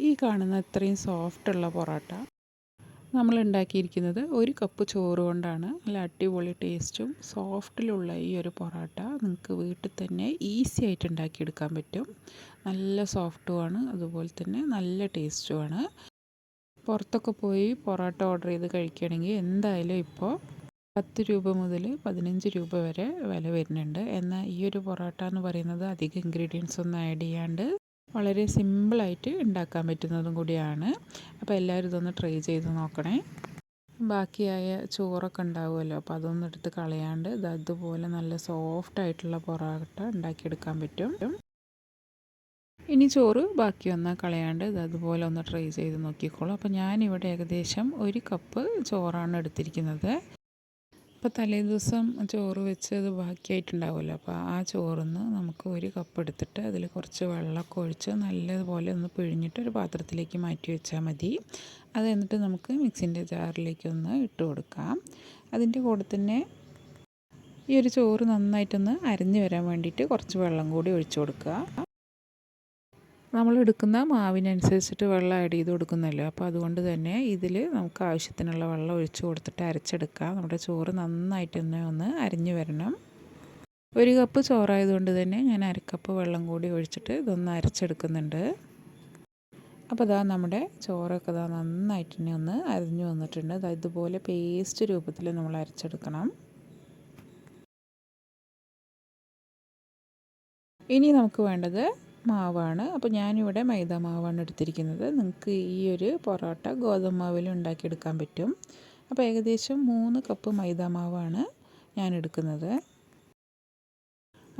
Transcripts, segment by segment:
ഈ കാണുന്ന ഇത്രയും സോഫ്റ്റുള്ള പൊറോട്ട നമ്മൾ ഉണ്ടാക്കിയിരിക്കുന്നത് ഒരു കപ്പ് ചോറ് കൊണ്ടാണ്. നല്ല അടിപൊളി ടേസ്റ്റും സോഫ്റ്റിലുള്ള ഈ ഒരു പൊറോട്ട നിങ്ങൾക്ക് വീട്ടിൽ തന്നെ ഈസി ആയിട്ട് ഉണ്ടാക്കിയെടുക്കാൻ പറ്റും. നല്ല സോഫ്റ്റുമാണ് അതുപോലെ തന്നെ നല്ല ടേസ്റ്റുമാണ് പുറത്തൊക്കെ പോയി പൊറോട്ട ഓർഡർ ചെയ്ത് കഴിക്കുകയാണെങ്കിൽ എന്തായാലും ഇപ്പോൾ പത്ത് രൂപ മുതൽ പതിനഞ്ച് രൂപ വരെ വില വരുന്നുണ്ട്. എന്നാൽ ഈ ഒരു പൊറോട്ട എന്ന് പറയുന്നത് അധികം ഇൻഗ്രീഡിയൻസ് ഒന്നും ആഡ് ചെയ്യാണ്ട് വളരെ സിമ്പിളായിട്ട് ഉണ്ടാക്കാൻ പറ്റുന്നതും കൂടിയാണ്. അപ്പോൾ എല്ലാവരും ഇതൊന്ന് ട്രൈ ചെയ്ത് നോക്കണേ. ബാക്കിയായ ചോറൊക്കെ ഉണ്ടാവുമല്ലോ അപ്പോൾ അതൊന്നും എടുത്ത് കളയാണ്ട് ഇത് അതുപോലെ നല്ല സോഫ്റ്റ് ആയിട്ടുള്ള പൊറോട്ട ഉണ്ടാക്കിയെടുക്കാൻ പറ്റും. ഇനി ചോറ് ബാക്കി വന്നാൽ കളയാണ്ട് ഇത് അതുപോലെ ഒന്ന് ട്രൈ ചെയ്ത് നോക്കിക്കോളൂ. അപ്പോൾ ഞാനിവിടെ ഏകദേശം ഒരു കപ്പ് ചോറാണ് എടുത്തിരിക്കുന്നത്. അപ്പോൾ തലേ ദിവസം ചോറ് വെച്ച് അത് ബാക്കിയായിട്ടുണ്ടാവുമല്ലോ. അപ്പോൾ ആ ചോറിന്ന് നമുക്ക് ഒരു കപ്പ് എടുത്തിട്ട് അതിൽ കുറച്ച് വെള്ളമൊക്കെ ഒഴിച്ച് നല്ലതുപോലെ ഒന്ന് പിഴിഞ്ഞിട്ട് ഒരു പാത്രത്തിലേക്ക് മാറ്റി വെച്ചാൽ മതി. അത് എന്നിട്ട് നമുക്ക് മിക്സിന്റെ ജാറിലേക്ക് ഒന്ന് ഇട്ട് കൊടുക്കാം. അതിന്റെ കൂടെ തന്നെ ഈ ഒരു ചോറ് നന്നായിട്ടൊന്ന് അരിഞ്ഞു വരാൻ വേണ്ടിയിട്ട് കുറച്ച് വെള്ളം കൂടി ഒഴിച്ചു കൊടുക്കുക. നമ്മൾ എടുക്കുന്ന മാവിനനുസരിച്ചിട്ട് വെള്ളം ആഡ് ചെയ്ത് കൊടുക്കുന്നല്ലോ. അപ്പോൾ അതുകൊണ്ട് തന്നെ ഇതിൽ നമുക്ക് ആവശ്യത്തിനുള്ള വെള്ളം ഒഴിച്ച് കൊടുത്തിട്ട് അരച്ചെടുക്കാം. നമ്മുടെ ചോറ് നന്നായിട്ട് തന്നെ ഒന്ന് അരിഞ്ഞു വരണം. ഒരു കപ്പ് ചോറായതുകൊണ്ട് തന്നെ ഞാൻ അരക്കപ്പ് വെള്ളം കൂടി ഒഴിച്ചിട്ട് ഇതൊന്ന് അരച്ചെടുക്കുന്നുണ്ട്. അപ്പോൾ ഇതാ നമ്മുടെ ചോറൊക്കെ ഇതാ നന്നായിട്ട് തന്നെ ഒന്ന് അരിഞ്ഞു വന്നിട്ടുണ്ട്. ഇതുപോലെ പേസ്റ്റ് രൂപത്തിൽ നമ്മൾ അരച്ചെടുക്കണം. ഇനി നമുക്ക് വേണ്ടത് മാവാണ്. അപ്പോൾ ഞാനിവിടെ മൈദ മാവാണ് എടുത്തിരിക്കുന്നത്. നിങ്ങൾക്ക് ഈ ഒരു പൊറോട്ട ഗോതമ്പ് മാവിൽ ഉണ്ടാക്കിയെടുക്കാൻ പറ്റും. അപ്പോൾ ഏകദേശം മൂന്ന് കപ്പ് മൈദ മാവാണ് ഞാൻ എടുക്കുന്നത്.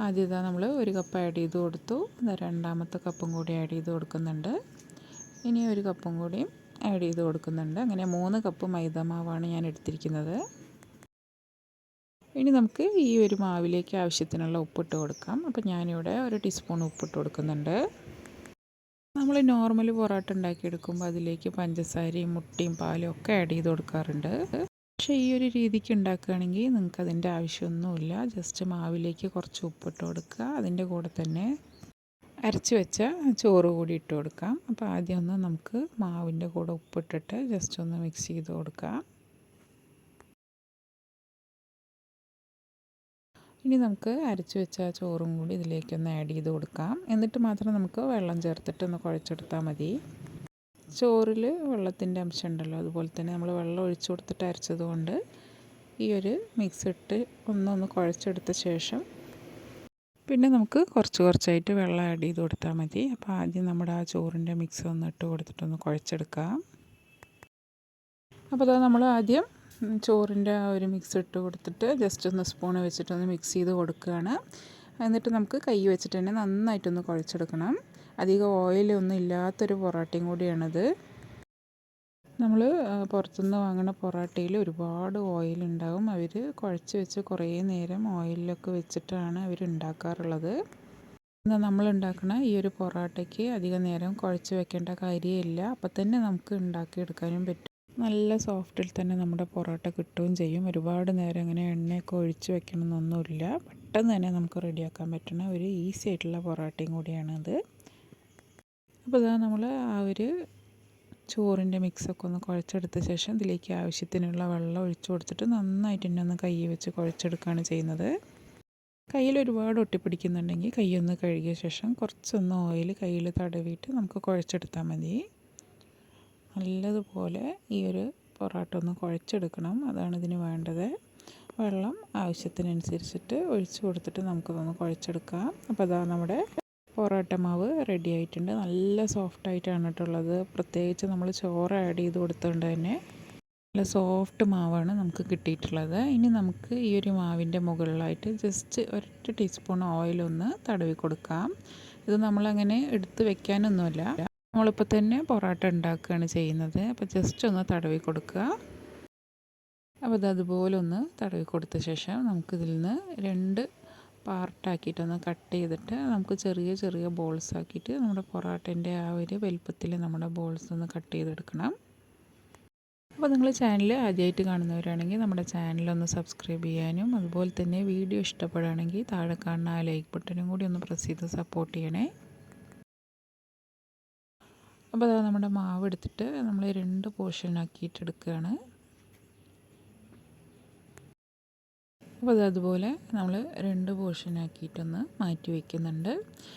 ആദ്യം നമ്മൾ ഒരു കപ്പ് ആഡ് ചെയ്ത് കൊടുത്തു. രണ്ടാമത്തെ കപ്പും കൂടി ആഡ് ചെയ്ത് കൊടുക്കുന്നുണ്ട്. ഇനി ഒരു കപ്പും കൂടിയും ആഡ് ചെയ്ത് കൊടുക്കുന്നുണ്ട്. അങ്ങനെ മൂന്ന് കപ്പ് മൈദ മാവാണ് ഞാൻ എടുത്തിരിക്കുന്നത്. ഇനി നമുക്ക് ഈ ഒരു മാവിലേക്ക് ആവശ്യത്തിനുള്ള ഉപ്പിട്ട് കൊടുക്കാം. അപ്പോൾ ഞാനിവിടെ ഒരു ടീസ്പൂൺ ഉപ്പിട്ട് കൊടുക്കുന്നുണ്ട്. നമ്മൾ നോർമൽ പൊറോട്ട ഉണ്ടാക്കിയെടുക്കുമ്പോൾ അതിലേക്ക് പഞ്ചസാരയും മുട്ടയും പാലും ഒക്കെ ആഡ് ചെയ്ത് കൊടുക്കാറുണ്ട്. പക്ഷേ ഈ ഒരു രീതിക്ക് ഉണ്ടാക്കുകയാണെങ്കിൽ നിങ്ങൾക്ക് അതിന്റെ ആവശ്യമൊന്നുമില്ല. ജസ്റ്റ് മാവിലേക്ക് കുറച്ച് ഉപ്പിട്ട് കൊടുക്കുക. അതിന്റെ കൂടെ തന്നെ അരച്ച് വെച്ച ചോറ് കൂടി ഇട്ട് കൊടുക്കാം. അപ്പോൾ ആദ്യം ഒന്ന് നമുക്ക് മാവിന്റെ കൂടെ ഉപ്പിട്ടിട്ട് ജസ്റ്റ് ഒന്ന് മിക്സ് ചെയ്ത് കൊടുക്കാം. ഇനി നമുക്ക് അരച്ചു വെച്ച ചോറും കൂടി ഇതിലേക്കൊന്ന് ആഡ് ചെയ്ത് കൊടുക്കാം. എന്നിട്ട് മാത്രം നമുക്ക് വെള്ളം ചേർത്തിട്ട് ഒന്ന് കുഴച്ചെടുത്താൽ മതി. ചോറിൽ വെള്ളത്തിന്റെ അംശം ഉണ്ടല്ലോ അതുപോലെ തന്നെ നമ്മൾ വെള്ളം ഒഴിച്ചു കൊടുത്തിട്ട് അരച്ചത് കൊണ്ട് ഈ ഒരു മിക്സ് ഇട്ട് ഒന്നൊന്ന് കുഴച്ചെടുത്ത ശേഷം പിന്നെ നമുക്ക് കുറച്ച് കുറച്ചായിട്ട് വെള്ളം ആഡ് ചെയ്ത് കൊടുത്താൽ മതി. അപ്പോൾ ആദ്യം നമ്മുടെ ആ ചോറിന്റെ മിക്സ് ഒന്ന് ഇട്ട് കൊടുത്തിട്ടൊന്ന് കുഴച്ചെടുക്കാം. അപ്പോൾ അത് നമ്മൾ ആദ്യം ചോറിന്റെ ആ ഒരു മിക്സ് ഇട്ട് കൊടുത്തിട്ട് ജസ്റ്റ് ഒന്ന് സ്പൂൺ വെച്ചിട്ടൊന്ന് മിക്സ് ചെയ്ത് കൊടുക്കുകയാണ്. എന്നിട്ട് നമുക്ക് കൈ വെച്ചിട്ട് തന്നെ നന്നായിട്ടൊന്ന് കുഴച്ചെടുക്കണം. അധികം ഓയിലൊന്നും ഇല്ലാത്തൊരു പൊറോട്ടയും കൂടിയാണിത്. നമ്മൾ പുറത്തുനിന്ന് വാങ്ങുന്ന പൊറോട്ടയിൽ ഒരുപാട് ഓയിൽ ഉണ്ടാകും അവർ കുഴച്ച് വെച്ച് കുറേ നേരം ഓയിലൊക്കെ വെച്ചിട്ടാണ് അവർ ഉണ്ടാക്കാറുള്ളത്. എന്നാൽ നമ്മൾ ഉണ്ടാക്കുന്ന ഈ ഒരു പൊറോട്ടയ്ക്ക് അധികം നേരം കുഴച്ച് വെക്കേണ്ട കാര്യമില്ല. അപ്പം തന്നെ നമുക്ക് ഉണ്ടാക്കിയെടുക്കാനും പറ്റും. നല്ല സോഫ്റ്റിൽ തന്നെ നമ്മുടെ പൊറോട്ട കിട്ടുകയും ചെയ്യും. ഒരുപാട് നേരം അങ്ങനെ എണ്ണയൊക്കെ ഒഴിച്ച് വെക്കണമെന്നൊന്നുമില്ല പെട്ടെന്ന് തന്നെ നമുക്ക് റെഡിയാക്കാൻ പറ്റുന്ന ഒരു ഈസി ആയിട്ടുള്ള പൊറോട്ടയും കൂടിയാണത് അപ്പോൾ ഇതാ നമ്മൾ ആ ഒരു ചോറിന്റെ മിക്സൊക്കെ ഒന്ന് കുഴച്ചെടുത്ത ശേഷം ഇതിലേക്ക് ആവശ്യത്തിനുള്ള വെള്ളം ഒഴിച്ചു കൊടുത്തിട്ട് നന്നായിട്ട് തന്നെ ഒന്ന് കൈ വെച്ച് കുഴച്ചെടുക്കുകയാണ് ചെയ്യുന്നത്. കയ്യിൽ ഒരുപാട് ഒട്ടിപ്പിടിക്കുന്നുണ്ടെങ്കിൽ കൈയൊന്ന് കഴുകിയ ശേഷം കുറച്ചൊന്ന് ഓയിൽ കയ്യിൽ തടവിയിട്ട് നമുക്ക് കുഴച്ചെടുത്താൽ മതി. നല്ലതുപോലെ ഈ ഒരു പൊറോട്ട ഒന്ന് കുഴച്ചെടുക്കണം. അതാണ് ഇതിന് വേണ്ടത്. വെള്ളം ആവശ്യത്തിനനുസരിച്ചിട്ട് ഒഴിച്ച് കൊടുത്തിട്ട് നമുക്കതൊന്ന് കുഴച്ചെടുക്കാം. അപ്പോൾ അതാ നമ്മുടെ പൊറോട്ട മാവ് റെഡി ആയിട്ടുണ്ട്. നല്ല സോഫ്റ്റ് ആയിട്ടാണ് കേട്ടുള്ളത് പ്രത്യേകിച്ച് നമ്മൾ ചോറ് ആഡ് ചെയ്ത് കൊടുത്തുകൊണ്ട് തന്നെ നല്ല സോഫ്റ്റ് മാവാണ് നമുക്ക് കിട്ടിയിട്ടുള്ളത്. ഇനി നമുക്ക് ഈ ഒരു മാവിന്റെ മുകളിലായിട്ട് ജസ്റ്റ് ഒരൊറ്റ ടീസ്പൂൺ ഓയിലൊന്ന് തടവി കൊടുക്കാം. ഇത് നമ്മളങ്ങനെ എടുത്ത് വെക്കാനൊന്നുമല്ല. നമ്മളിപ്പോൾ തന്നെ പൊറോട്ട ഉണ്ടാക്കുകയാണ് ചെയ്യുന്നത്. അപ്പോൾ ജസ്റ്റ് ഒന്ന് തടവി കൊടുക്കുക. അപ്പോൾ അതുപോലെ ഒന്ന് തടവി കൊടുത്ത ശേഷം നമുക്കിതിൽ നിന്ന് രണ്ട് പാർട്ടാക്കിയിട്ടൊന്ന് കട്ട് ചെയ്തിട്ട് നമുക്ക് ചെറിയ ചെറിയ ബോൾസ് ആക്കിയിട്ട് നമ്മുടെ പൊറോട്ടേന്റെ ആ ഒരു വലുപ്പത്തിൽ നമ്മുടെ ബോൾസ് ഒന്ന് കട്ട് ചെയ്തെടുക്കണം. അപ്പോൾ നിങ്ങൾ ചാനൽ ആദ്യമായിട്ട് കാണുന്നവരാണെങ്കിൽ നമ്മുടെ ചാനലൊന്ന് സബ്സ്ക്രൈബ് ചെയ്യാനും അതുപോലെ തന്നെ വീഡിയോ ഇഷ്ടപ്പെടുകയാണെങ്കിൽ താഴെ കാണുന്ന ആ ലൈക്ക് ബട്ടനും കൂടി ഒന്ന് പ്രസ് ചെയ്ത് സപ്പോർട്ട് ചെയ്യണേ. അപ്പോൾ അതാ നമ്മുടെ മാവ് എടുത്തിട്ട് നമ്മൾ രണ്ട് പോർഷൻ ആക്കിയിട്ട് എടുക്കുകയാണ്. അപ്പോൾ അത് അതുപോലെ നമ്മൾ രണ്ട് പോർഷൻ ആക്കിയിട്ടൊന്ന് മാറ്റി വയ്ക്കുന്നുണ്ട്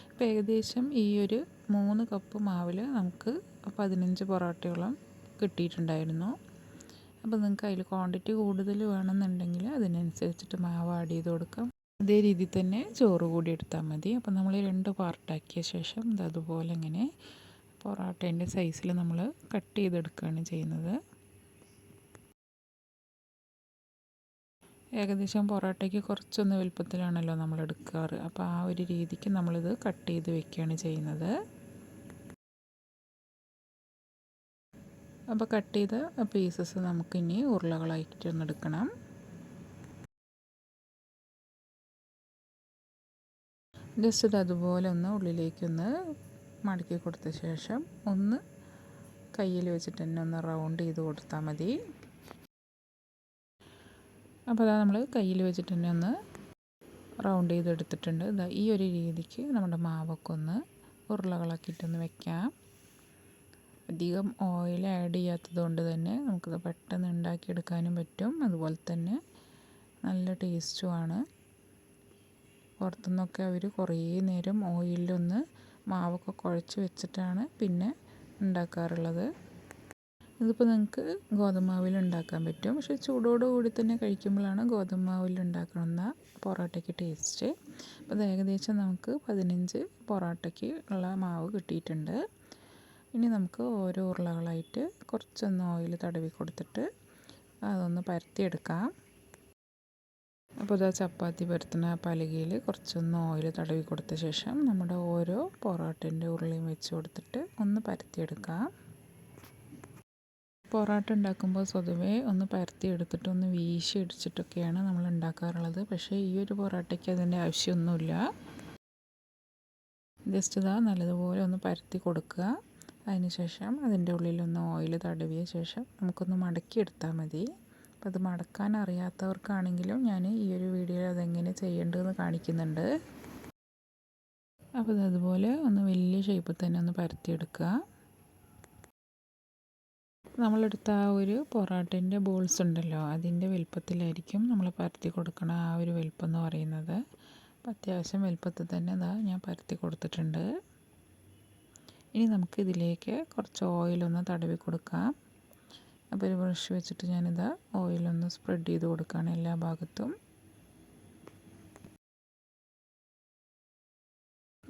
അപ്പോൾ ഏകദേശം ഈ ഒരു മൂന്ന് കപ്പ് മാവിൽ നമുക്ക് പതിനഞ്ച് പൊറോട്ടയോളം കിട്ടിയിട്ടുണ്ടായിരുന്നു. അപ്പോൾ നിങ്ങൾക്ക് അതിൽ ക്വാണ്ടിറ്റി കൂടുതൽ വേണമെന്നുണ്ടെങ്കിൽ അതിനനുസരിച്ചിട്ട് മാവ് ആഡ് ചെയ്ത് കൊടുക്കാം. അതേ രീതിയിൽ തന്നെ ചോറ് കൂടി എടുത്താൽ മതി. അപ്പോൾ നമ്മൾ രണ്ട് പാർട്ടാക്കിയ ശേഷം അതുപോലെ ഇങ്ങനെ പൊറോട്ടേന്റെ സൈസിൽ നമ്മൾ കട്ട് ചെയ്തെടുക്കുകയാണ് ചെയ്യുന്നത്. ഏകദേശം പൊറോട്ടയ്ക്ക് കുറച്ചൊന്ന് വലുപ്പത്തിലാണല്ലോ നമ്മൾ എടുക്കാറ്. അപ്പോൾ ആ ഒരു രീതിക്ക് നമ്മളിത് കട്ട് ചെയ്ത് വെക്കുകയാണ് ചെയ്യുന്നത്. അപ്പോൾ കട്ട് ചെയ്ത പീസസ് നമുക്കിനി ഉരുളകളായിട്ട് ഒന്ന് എടുക്കണം. ജസ്റ്റ് ഇത് അതുപോലെ ഒന്ന് ഉള്ളിലേക്കൊന്ന് മടക്കി കൊടുത്ത ശേഷം ഒന്ന് കയ്യിൽ വെച്ചിട്ട് തന്നെ ഒന്ന് റൗണ്ട് ചെയ്ത് കൊടുത്താൽ മതി. അപ്പോൾ അതാ നമ്മൾ കയ്യിൽ വെച്ചിട്ട് തന്നെ ഒന്ന് റൗണ്ട് ചെയ്തെടുത്തിട്ടുണ്ട് ഇതാ ഈ ഒരു രീതിക്ക് നമ്മുടെ മാവൊക്കെ ഒന്ന് ഉരുളകളാക്കിയിട്ടൊന്ന് വെക്കാം. അധികം ഓയിൽ ആഡ് ചെയ്യാത്തത് കൊണ്ട് തന്നെ നമുക്കത് പെട്ടെന്ന് ഉണ്ടാക്കിയെടുക്കാനും പറ്റും. അതുപോലെ തന്നെ നല്ല ടേസ്റ്റുമാണ് പുറത്തുനിന്നൊക്കെ അവർ കുറേ നേരം ഓയിലൊന്ന് മാവൊക്കെ കുഴച്ച് വെച്ചിട്ടാണ് പിന്നെ ഉണ്ടാക്കാറുള്ളത്. ഇതിപ്പോൾ നിങ്ങൾക്ക് ഗോതമ്പ് മാവിൽ ഉണ്ടാക്കാൻ പറ്റും. പക്ഷേ ചൂടോടുകൂടി തന്നെ കഴിക്കുമ്പോഴാണ് ഗോതമ്പ് മാവിൽ ഉണ്ടാക്കുന്ന പൊറോട്ടയ്ക്ക് ടേസ്റ്റ്. അപ്പോൾ ഏകദേശം നമുക്ക് പതിനഞ്ച് പൊറോട്ടയ്ക്ക് ഉള്ള മാവ് കിട്ടിയിട്ടുണ്ട്. ഇനി നമുക്ക് ഓരോ ഉരുളകളായിട്ട് കുറച്ചൊന്ന് ഓയിൽ തടവി കൊടുത്തിട്ട് അതൊന്ന് പരത്തിയെടുക്കാം. അപ്പോൾ ഇതാ ചപ്പാത്തി പരത്തുന്ന പലകയിൽ കുറച്ചൊന്ന് ഓയിൽ തടവി കൊടുത്ത ശേഷം നമ്മുടെ ഓരോ പൊറോട്ടന്റെ ഉരുളിയും വെച്ച് കൊടുത്തിട്ട് ഒന്ന് പരത്തിയെടുക്കാം. പൊറോട്ട ഉണ്ടാക്കുമ്പോൾ സ്വതവേ ഒന്ന് പരത്തി എടുത്തിട്ട് ഒന്ന് വീശി അടിച്ചിട്ടൊക്കെയാണ് നമ്മൾ ഉണ്ടാക്കാറുള്ളത്. പക്ഷേ ഈ ഒരു പൊറോട്ടയ്ക്ക് അതിന്റെ ആവശ്യമൊന്നുമില്ല. ജസ്റ്റ് ഇതാ നല്ലതുപോലെ ഒന്ന് പരത്തി കൊടുക്കുക. അതിനുശേഷം അതിന്റെ ഉള്ളിലൊന്ന് ഓയിൽ തടവിയ ശേഷം നമുക്കൊന്ന് മടക്കി എടുത്താൽ മതി. അപ്പോൾ അത് മടക്കാൻ അറിയാത്തവർക്കാണെങ്കിലും ഞാൻ ഈ ഒരു വീഡിയോയിൽ അതെങ്ങനെ ചെയ്യേണ്ടതെന്ന് കാണിക്കുന്നുണ്ട്. അപ്പോൾ അതുപോലെ ഒന്ന് വലിയ ഷേപ്പിൽ തന്നെ ഒന്ന് പരത്തിയെടുക്കുക. നമ്മളെടുത്ത ആ ഒരു പൊറാട്ടേന്റെ ബോൾസ് ഉണ്ടല്ലോ അതിന്റെ വലുപ്പത്തിലായിരിക്കും നമ്മൾ പരത്തി കൊടുക്കണ ആ ഒരു വലുപ്പം എന്ന് പറയുന്നത്. അപ്പം അത്യാവശ്യം വലുപ്പത്തിൽ തന്നെ ഇതാ ഞാൻ പരത്തി കൊടുത്തിട്ടുണ്ട്. ഇനി നമുക്ക് ഇതിലേക്ക് കുറച്ച് ഓയിലൊന്ന് തടവി കൊടുക്കാം. അപ്പോൾ ഒരു ബ്രഷ് വെച്ചിട്ട് ഞാനിത് ഓയിലൊന്ന് സ്പ്രെഡ് ചെയ്ത് കൊടുക്കുകയാണ് എല്ലാ ഭാഗത്തും.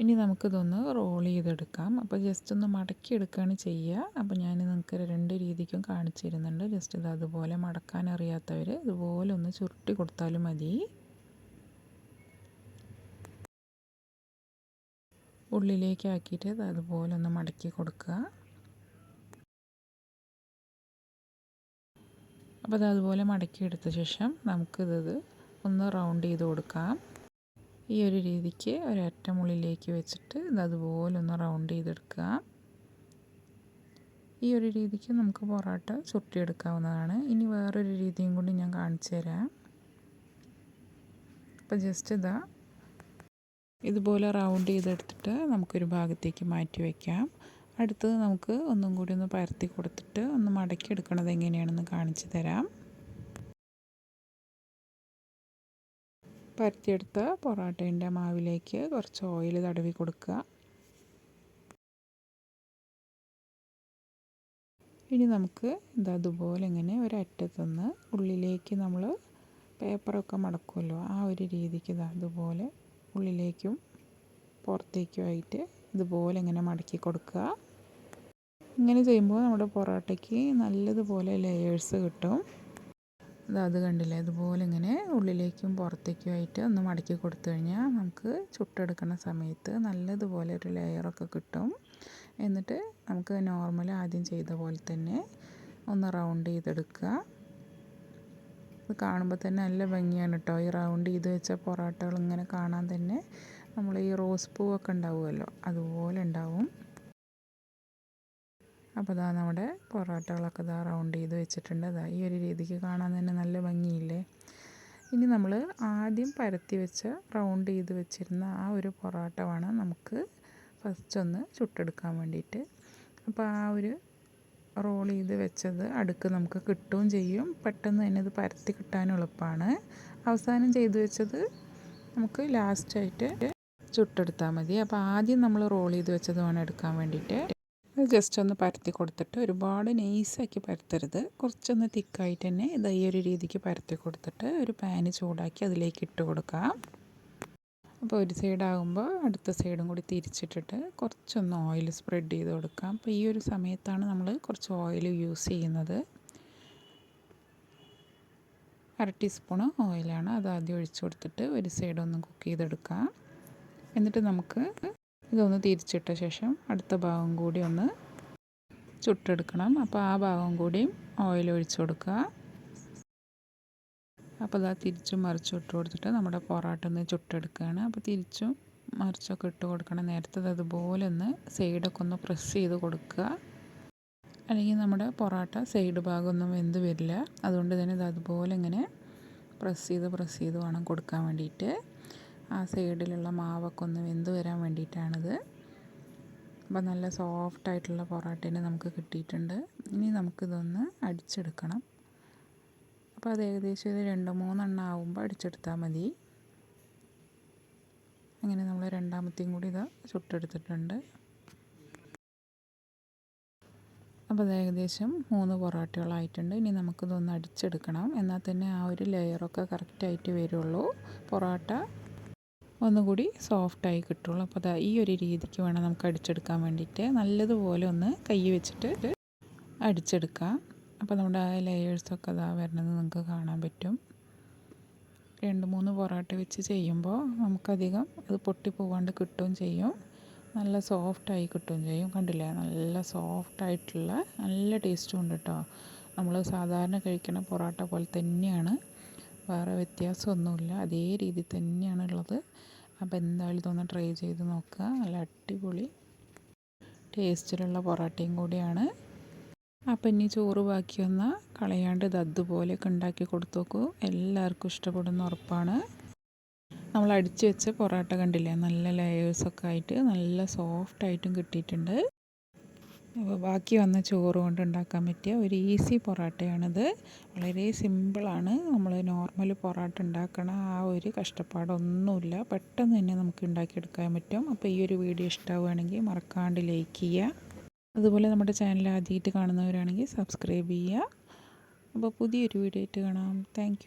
ഇനി നമുക്കിതൊന്ന് റോൾ ചെയ്തെടുക്കാം. അപ്പോൾ ജസ്റ്റ് ഒന്ന് മടക്കി എടുക്കുകയാണ് ചെയ്യുക. അപ്പോൾ ഞാൻ നിങ്ങൾക്ക് രണ്ട് രീതിക്കും കാണിച്ചു തരുന്നുണ്ട്. ജസ്റ്റ് ഇത് അതുപോലെ മടക്കാൻ അറിയാത്തവർ ഇതുപോലെ ഒന്ന് ചുരുട്ടി കൊടുത്താലും മതി. ഉള്ളിലേക്ക് ആക്കിയിട്ട് അതുപോലെ ഒന്ന് മടക്കി കൊടുക്കുക. അപ്പോൾ അത് അതുപോലെ മടക്കി എടുത്ത ശേഷം നമുക്കിത് ഒന്ന് റൗണ്ട് ചെയ്ത് കൊടുക്കാം. ഈ ഒരു രീതിക്ക് ഒരറ്റമുള്ളിലേക്ക് വെച്ചിട്ട് ഇത് അതുപോലെ ഒന്ന് റൗണ്ട് ചെയ്തെടുക്കുക. ഈ ഒരു രീതിക്ക് നമുക്ക് പൊറോട്ട ചുട്ടിയെടുക്കാവുന്നതാണ് ഇനി വേറൊരു രീതിയും കൂടി ഞാൻ കാണിച്ചു തരാം. അപ്പോൾ ജസ്റ്റ് ഇതാ ഇതുപോലെ റൗണ്ട് ചെയ്തെടുത്തിട്ട് നമുക്കൊരു ഭാഗത്തേക്ക് മാറ്റി വയ്ക്കാം അടുത്തത് നമുക്ക് ഒന്നും കൂടി ഒന്ന് പരത്തി കൊടുത്തിട്ട് ഒന്ന് മടക്കി എടുക്കണത് എങ്ങനെയാണെന്ന് കാണിച്ചു തരാം. പരത്തിയെടുത്ത പൊറോട്ടേന്റെ മാവിലേക്ക് കുറച്ച് ഓയിൽ തടവി കൊടുക്കുക. ഇനി നമുക്ക് ഇതാ അതുപോലെ ഇങ്ങനെ ഒരറ്റത്തുനിന്ന് ഉള്ളിലേക്ക് നമ്മൾ പേപ്പറൊക്കെ മടക്കുമല്ലോ ആ ഒരു രീതിക്ക് ഇതാ അതുപോലെ ഉള്ളിലേക്കും പുറത്തേക്കുമായിട്ട് ഇതുപോലെ ഇങ്ങനെ മടക്കി കൊടുക്കുക. ഇങ്ങനെ ചെയ്യുമ്പോൾ നമ്മുടെ പൊറോട്ടയ്ക്ക് നല്ലതുപോലെ ലെയേഴ്സ് കിട്ടും. അത് കണ്ടില്ലേ? അതുപോലെ ഇങ്ങനെ ഉള്ളിലേക്കും പുറത്തേക്കുമായിട്ട് ഒന്ന് മടക്കി കൊടുത്തു കഴിഞ്ഞാൽ നമുക്ക് ചുട്ടെടുക്കുന്ന സമയത്ത് നല്ലതുപോലെ ഒരു ലെയറൊക്കെ കിട്ടും. എന്നിട്ട് നമുക്ക് നോർമൽ ആദ്യം ചെയ്ത പോലെ തന്നെ ഒന്ന് റൗണ്ട് ചെയ്തെടുക്കുക. ഇത് കാണുമ്പോൾ തന്നെ നല്ല ഭംഗിയാണ് കേട്ടോ ഈ റൗണ്ട് ചെയ്ത് വെച്ച പൊറോട്ടകൾ ഇങ്ങനെ കാണാൻ തന്നെ നമ്മൾ ഈ റോസ് പൂവൊക്കെ ഉണ്ടാവുമല്ലോ അതുപോലെ ഉണ്ടാവും. അപ്പോൾ ഇതാ നമ്മുടെ പൊറോട്ടകളൊക്കെ ഇതാ റൗണ്ട് ചെയ്ത് വെച്ചിട്ടുണ്ട്. അതാ ഈ ഒരു രീതിക്ക് കാണാൻ തന്നെ നല്ല ഭംഗിയില്ലേ? ഇനി നമ്മൾ ആദ്യം പരത്തി വെച്ച് റൗണ്ട് ചെയ്ത് വെച്ചിരുന്ന ആ ഒരു പൊറോട്ട വേണം നമുക്ക് ഫസ്റ്റ് ഒന്ന് ചുട്ടെടുക്കാൻ വേണ്ടിയിട്ട്. അപ്പോൾ ആ ഒരു റോൾ ചെയ്ത് വെച്ചത് അടുക്ക് നമുക്ക് കിട്ടുകയും ചെയ്യും. പെട്ടെന്ന് തന്നെ ഇത് പരത്തി കിട്ടാനും എളുപ്പമാണ്. അവസാനം ചെയ്തു വെച്ചത് നമുക്ക് ലാസ്റ്റായിട്ട് ചുട്ടെടുത്താൽ മതി. അപ്പോൾ ആദ്യം നമ്മൾ റോൾ ചെയ്ത് വെച്ചത് വേണം എടുക്കാൻ വേണ്ടിയിട്ട്. ജസ്റ്റ് ഒന്ന് പരത്തി കൊടുത്തിട്ട് ഒരുപാട് നൈസാക്കി പരത്തരുത്. കുറച്ചൊന്ന് തിക്കായിട്ട് തന്നെ ഇത് ഈ ഒരു രീതിക്ക് പരത്തി കൊടുത്തിട്ട് ഒരു പാന് ചൂടാക്കി അതിലേക്ക് ഇട്ട് കൊടുക്കാം. അപ്പോൾ ഒരു സൈഡാകുമ്പോൾ അടുത്ത സൈഡും കൂടി തിരിച്ചിട്ടിട്ട് കുറച്ചൊന്ന് ഓയിൽ സ്പ്രെഡ് ചെയ്ത് കൊടുക്കാം. അപ്പോൾ ഈ ഒരു സമയത്താണ് നമ്മൾ കുറച്ച് ഓയിൽ യൂസ് ചെയ്യുന്നത്. അര ടീസ്പൂണ് ഓയിലാണ് അത് ആദ്യം ഒഴിച്ചു കൊടുത്തിട്ട് ഒരു സൈഡ് ഒന്ന് കുക്ക് ചെയ്തെടുക്കാം. എന്നിട്ട് നമുക്ക് ഇതൊന്ന് തിരിച്ചിട്ട ശേഷം അടുത്ത ഭാഗം കൂടി ഒന്ന് ചുട്ടെടുക്കണം. അപ്പോൾ ആ ഭാഗം കൂടിയും ഓയിൽ ഒഴിച്ചു കൊടുക്കുക. അപ്പോൾ അതാ തിരിച്ചും മറിച്ചും ഇട്ട് കൊടുത്തിട്ട് നമ്മുടെ പൊറോട്ട ഒന്ന് ചുട്ടെടുക്കുകയാണ്. അപ്പോൾ തിരിച്ചും മറിച്ചൊക്കെ ഇട്ട് കൊടുക്കണം. നേരത്തെ അതുപോലെ ഒന്ന് സൈഡൊക്കെ ഒന്ന് പ്രസ് ചെയ്ത് കൊടുക്കുക. അല്ലെങ്കിൽ നമ്മുടെ പൊറോട്ട സൈഡ് ഭാഗമൊന്നും വെന്ത് വരില്ല. അതുകൊണ്ട് തന്നെ ഇത് അതുപോലെ ഇങ്ങനെ പ്രസ് ചെയ്ത് പ്രസ് ചെയ്ത് വേണം കൊടുക്കാൻ വേണ്ടിയിട്ട്. ആ സൈഡിലുള്ള മാവൊക്കെ ഒന്ന് വെന്ത് വരാൻ വേണ്ടിയിട്ടാണിത്. അപ്പോൾ നല്ല സോഫ്റ്റ് ആയിട്ടുള്ള പൊറോട്ടേനെ നമുക്ക് കിട്ടിയിട്ടുണ്ട്. ഇനി നമുക്കിതൊന്ന് അടിച്ചെടുക്കണം. അപ്പോൾ അത് ഏകദേശം ഇത് രണ്ട് മൂന്നെണ്ണം ആകുമ്പോൾ അടിച്ചെടുത്താൽ മതി. അങ്ങനെ നമ്മൾ രണ്ടാമത്തെയും കൂടി ഇത് ചുട്ടെടുത്തിട്ടുണ്ട്. അപ്പോൾ അത് ഏകദേശം മൂന്ന് പൊറോട്ടകളായിട്ടുണ്ട്. ഇനി നമുക്കിതൊന്ന് അടിച്ചെടുക്കണം. എന്നാൽ തന്നെ ആ ഒരു ലെയറൊക്കെ കറക്റ്റായിട്ട് വരുള്ളൂ. പൊറോട്ട ഒന്നുകൂടി സോഫ്റ്റായി കിട്ടുള്ളൂ. അപ്പോൾ അതാ ഈ ഒരു രീതിക്ക് വേണം നമുക്ക് അടിച്ചെടുക്കാൻ വേണ്ടിയിട്ട്. നല്ലതുപോലെ ഒന്ന് കൈ വെച്ചിട്ട് അടിച്ചെടുക്കാം. അപ്പോൾ നമ്മുടെ ആ ലെയേഴ്സൊക്കെ അതാ വരണത് നിങ്ങൾക്ക് കാണാൻ പറ്റും. രണ്ട് മൂന്ന് പൊറോട്ട വെച്ച് ചെയ്യുമ്പോൾ നമുക്കധികം അത് പൊട്ടി പോകാണ്ട് കിട്ടുകയും ചെയ്യും. നല്ല സോഫ്റ്റായി കിട്ടുകയും ചെയ്യും. കണ്ടില്ലേ? നല്ല സോഫ്റ്റായിട്ടുള്ള നല്ല ടേസ്റ്റും ഉണ്ട് കേട്ടോ നമ്മൾ സാധാരണ കഴിക്കുന്ന പൊറോട്ട പോലെ തന്നെയാണ്. വേറെ വ്യത്യാസമൊന്നുമില്ല. അതേ രീതി തന്നെയാണ് ഉള്ളത്. അപ്പോൾ എന്തായാലും ഇതൊന്ന് ട്രൈ ചെയ്ത് നോക്കുക. നല്ല അടിപൊളി ടേസ്റ്റിലുള്ള പൊറോട്ടയും കൂടിയാണ്. അപ്പം ഇനി ചോറ് ബാക്കി വന്ന കളയാണ്ട് ഇത് അതുപോലെയൊക്കെ ഉണ്ടാക്കി കൊടുത്തു നോക്കൂ. എല്ലാവർക്കും ഇഷ്ടപ്പെടുന്ന ഉറപ്പാണ്. നമ്മൾ അടിച്ചു വെച്ച പൊറോട്ട കണ്ടില്ലേ? നല്ല ലെയേഴ്സൊക്കെ ആയിട്ട് നല്ല സോഫ്റ്റായിട്ടും കിട്ടിയിട്ടുണ്ട്. ബാക്കി വന്ന ചോറ് കൊണ്ട് ഉണ്ടാക്കാൻ പറ്റിയ ഒരു ഈസി പൊറോട്ടയാണിത്. വളരെ സിമ്പിളാണ്. നമ്മൾ നോർമൽ പൊറോട്ട ഉണ്ടാക്കണ ആ ഒരു കഷ്ടപ്പാടൊന്നുമില്ല. പെട്ടെന്ന് തന്നെ നമുക്ക് ഉണ്ടാക്കിയെടുക്കാൻ പറ്റും. അപ്പോൾ ഈ ഒരു വീഡിയോ ഇഷ്ടമാവുകയാണെങ്കിൽ മറക്കാണ്ട് ലൈക്ക് ചെയ്യുക. അതുപോലെ നമ്മുടെ ചാനൽ ആദ്യമായിട്ട് കാണുന്നവരാണെങ്കിൽ സബ്സ്ക്രൈബ് ചെയ്യുക. അപ്പോൾ പുതിയൊരു വീഡിയോ ആയിട്ട് കാണാം. താങ്ക്